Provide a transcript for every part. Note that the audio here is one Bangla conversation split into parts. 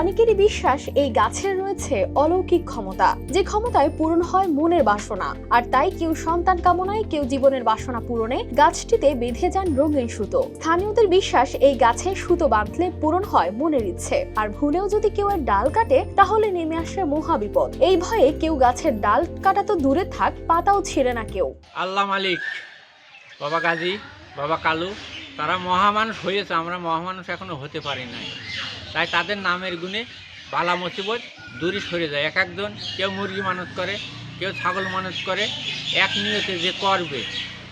অনেকেরই বিশ্বাস এই গাছের রয়েছে অলৌকিক ক্ষমতা, যে ক্ষমতায় পূরণ হয় মনের বাসনা। আর তাই কেউ সন্তান কামনায়, কেউ জীবনের বাসনা পূরণে গাছটিতে বেঁধে যান রঙিন সুতো। স্থানীয়দের বিশ্বাস এই গাছে সুতো বাঁধলে পূরণ হয় মনের ইচ্ছে। আর ভুলেও যদি কেউ এর ডাল কাটে, তাহলে নেমে আসে মহাবিপদ। এই ভয়ে কেউ গাছের ডাল কাটা তো দূরে থাক, পাতাও ছিঁড়ে না কেউ। আল্লাহ মালিক, বাবা গাজী, বাবা কালু তারা মহামানুষ হয়েছে আমরা মহামানুষ এখনও হতে পারি নাই। তাই তাদের নামের গুণে বালা মুসিবত দূরে সরে যায়। এক একজন কেউ মুরগি মানুষ করে কেউ ছাগল মানুষ করে এক নিয়তে যে করবে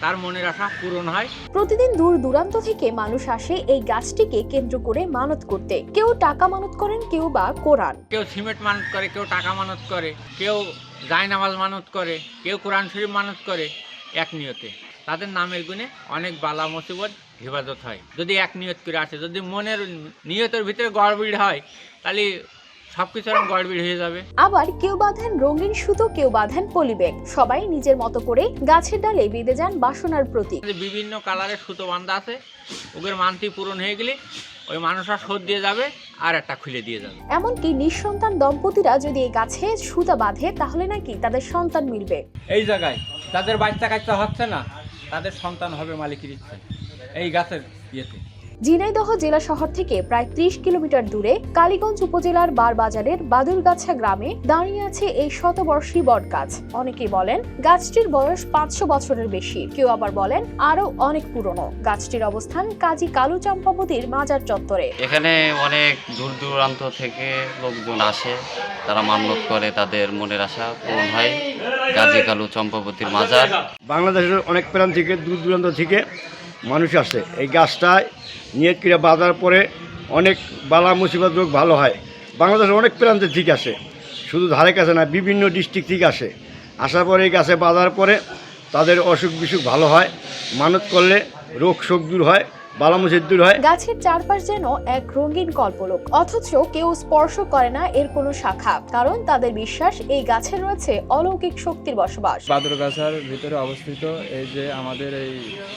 তার মনের আশা পূরণ হয়। প্রতিদিন দূর দূরান্ত থেকে মানুষ আসে এই গাছটিকে কেন্দ্র করে মানত করতে। কেউ টাকা মানত করেন কেউ বা কোরআন। কেউ সিমেন্ট মানত করে কেউ টাকা মানত করে কেউ জায়নামাজ মানত করে কেউ কোরআন শরীফ মানত করে এক নিয়তে। তাদের নামের গুণে অনেক বালা মুসিবত হেফাজত হয়। যদি এক নিয়ত করে আসে যদি মনের নিয়তের ভিতরে গড়বিড় হয় তাহলে সব কিছু এরকম গড়বিড় হয়ে যাবে। আবার কেউ বাঁধেন রঙিন সুতো কেউ বাঁধেন পলিব্যাগ। সবাই নিজের মতো করে গাছের ডালে বেঁধে যান বাসনার প্রতীক। বিভিন্ন কালারের সুতো বান্ধা আছে ওদের মানতি পূরণ হয়ে গেলে ওই মানুষরা শোধ দিয়ে যাবে আর একটা খুলে দিয়ে যাবে। এমনকি নিঃসন্তান দম্পতিরা যদি এই গাছে সুতা বাঁধে তাহলে নাকি তাদের সন্তান মিলবে। এই জায়গায় তাদের বাচ্চা কাচ্চা হচ্ছে না? তাদের সন্তান হবে মালিকের ইচ্ছে। এই গাছের ইয়েতে। ঝিনাইদহ জেলা শহর থেকে প্রায় ত্রিশ কিলোমিটার দূরে কালীগঞ্জ উপজেলার বারবাজারের বাদুরগাছা গ্রামে দাঁড়িয়ে আছে এই শতবর্ষী বট গাছ অনেকে বলেন গাছটির বয়স পাঁচশো বছরের বেশি। কেউ আবার বলেন আরও অনেক পুরনো। গাছটির অবস্থান কাজী কালু চম্পাবতীর মাজার চত্বরে। এখানে অনেক দূর দূরান্ত থেকে লোকজন আসে তারা মান্যত করে তাদের মনের আশা পূরণ হয় গাজী কালু চম্পাবতীর মাজার। বাংলাদেশের অনেক প্রান্ত থেকে দূর দূরান্ত থেকে মানুষ আছে। এই গাছটায় নিয়ত করে বাঁধার পরে অনেক বালা মুসিবত রোগ ভালো হয়। বাংলাদেশের অনেক প্রান্তের ঠিক আছে। শুধু ধারে কাছে না, বিভিন্ন ডিস্ট্রিক্ট ঠিক আসে আসার পরে এই গাছে বাজার পরে তাদের অসুখ বিসুখ ভালো হয়। মানত করলে রোগ শোক দূর হয়। বালা মুসিদ দূর হয়। গাছের চারপাশ যেন এক রঙিন কল্পলোক। অথচ কেউ স্পর্শ করে না এর কোনো শাখা। কারণ তাদের বিশ্বাস এই গাছে রয়েছে অলৌকিক শক্তির বসবাস। বাদরগাছার ভিতরে অবস্থিত এই যে আমাদের এই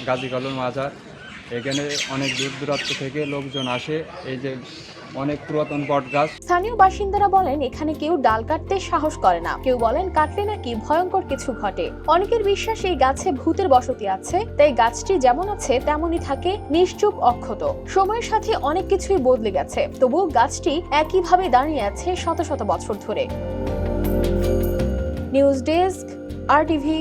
গাজী কলম মাজার এখানে অনেক দূর দূরান্ত থেকে লোকজন আসে। এই যে অনেক পুরাতন বট গাছ স্থানীয় বাসিন্দারা বলেন, এখানে কেউ ডাল কাটতে সাহস করে না। কেউ বলেন, কাটলে নাকি ভয়ঙ্কর কিছু ঘটে। অনেকের বিশ্বাস এই গাছে ভূতের বসতি আছে, তাই গাছটি যেমন আছে, তেমনই থাকে নিশ্চুপ অক্ষত। সময়ের সাথে অনেক কিছুই বদলে গেছে। তবু গাছটি একইভাবে দাঁড়িয়ে আছে শত শত বছর ধরে। News desk, R TV.